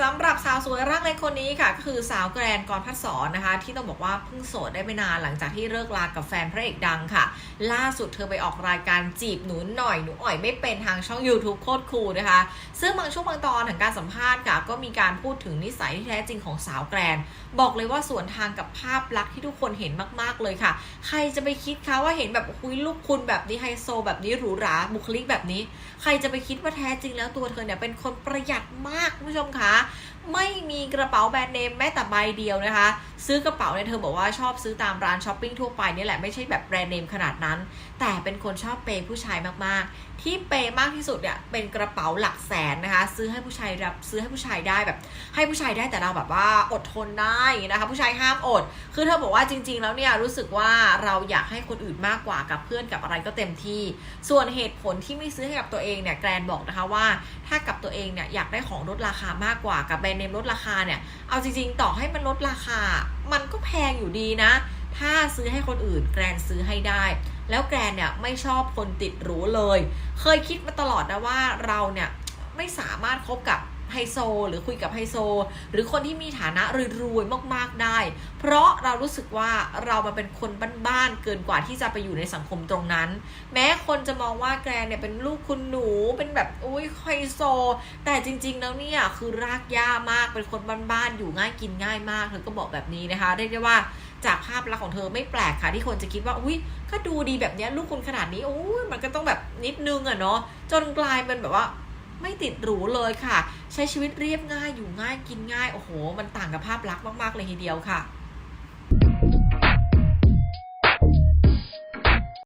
สำหรับสาวสวยร่างเล็กคนนี้ค่ะก็คือสาวแกรนกรพัฒสอนนะคะ ที่ต้องบอกว่าเพิ่งโสดได้ไม่นานหลังจากที่เลิกลากับแฟนพระเอกดังค่ะ ล่าสุดเธอไปออกรายการจีบหนูหน่อยหนูอ่อยไม่เป็นทางช่อง YouTube โคตรคูลนะคะ ซึ่งบางช่วงบางตอนของการสัมภาษณ์ค่ะ ก็มีการพูดถึงนิสัยที่แท้จริงของสาวแกรน บอกเลยว่าสวนทางกับภาพลักษณ์ที่ทุกคนเห็นมากๆเลยค่ะ ใครจะไปคิดคะว่าเห็นแบบคุยลูกคุณแบบนี้ไฮโซ แบบนี้หรูหราบุคลิกแบบนี้ ใครจะไปคิดว่าแท้จริงแล้วตัวเธอเนี่ยเป็นคนประหยัดมากคุณผู้ชมคะไม่มีกระเป๋าแบรนด์เนมแม้แต่ใบเดียวนะคะ ซื้อกระเป๋าเนี่ยเธอบอกว่าชอบซื้อตามร้านช้อปปิ้งทั่วไปนี่แหละไม่ใช่แบบแบรนด์เนมขนาดนั้น แต่เป็นคนชอบเปย์ผู้ชายมากๆ ที่เปย์มากที่สุดเนี่ยเป็นกระเป๋าหลักแสนนะคะ ซื้อให้ผู้ชายรับซื้อให้ผู้ชายได้แบบ ให้ผู้ชายได้แต่เราแบบว่าอดทนได้นะคะผู้ชายห้ามอด คือเธอบอกว่าจริง ๆ แล้วเนี่ยรู้สึกว่าเราอยากให้คนอื่นมากกว่ากับเพื่อนกับอะไรก็เต็มที่ ส่วนเหตุผลที่ไม่ซื้อให้กับตัวเองเนี่ยแกรนบอกนะคะว่าถ้ากับตัวเองเนี่ยอยากได้ของลดราคามากกว่ากับแบรนด์เนมลดราคาเนี่ยเอาจริง ๆ ต่อให้มันลดราคา แพงอยู่ดีนะ ถ้าซื้อให้คนอื่นแกรนซื้อให้ได้ แล้วแกรนเนี่ยไม่ชอบคนติดหรูเลย เคยคิดมาตลอดนะว่าเราเนี่ยไม่สามารถคบกับ ไฮโซ หรือคุยกับไฮโซ หรือคนที่มีฐานะรวยๆมากๆได้ เพราะเรารู้สึกว่าเรามาเป็นคนบ้านๆเกินกว่าที่จะไปอยู่ในสังคมตรงนั้น แม้คนจะมองว่าแกรนเนี่ยเป็นลูกคุณหนูเป็นแบบอุ้ยไฮโซ แต่จริงๆแล้วเนี่ยคือรากหญ้ามากเป็นคนบ้านๆอยู่ง่ายกินง่ายมากเธอก็บอกแบบนี้นะคะเรียกได้ว่าจากภาพลักษณ์ของเธอไม่แปลกค่ะที่คนจะคิดว่า อุ้ยก็ดูดีแบบนี้ลูกคุณขนาดนี้โอ้ยมันก็ต้องแบบนิดนึงอะเนาะจนกลายเป็นแบบว่า ไม่ติดหรูเลยค่ะ ใช้ชีวิตเรียบง่ายอยู่ง่ายกินง่าย โอ้โห มันต่างกับภาพลักษณ์มาก ๆ เลยทีเดียวค่ะ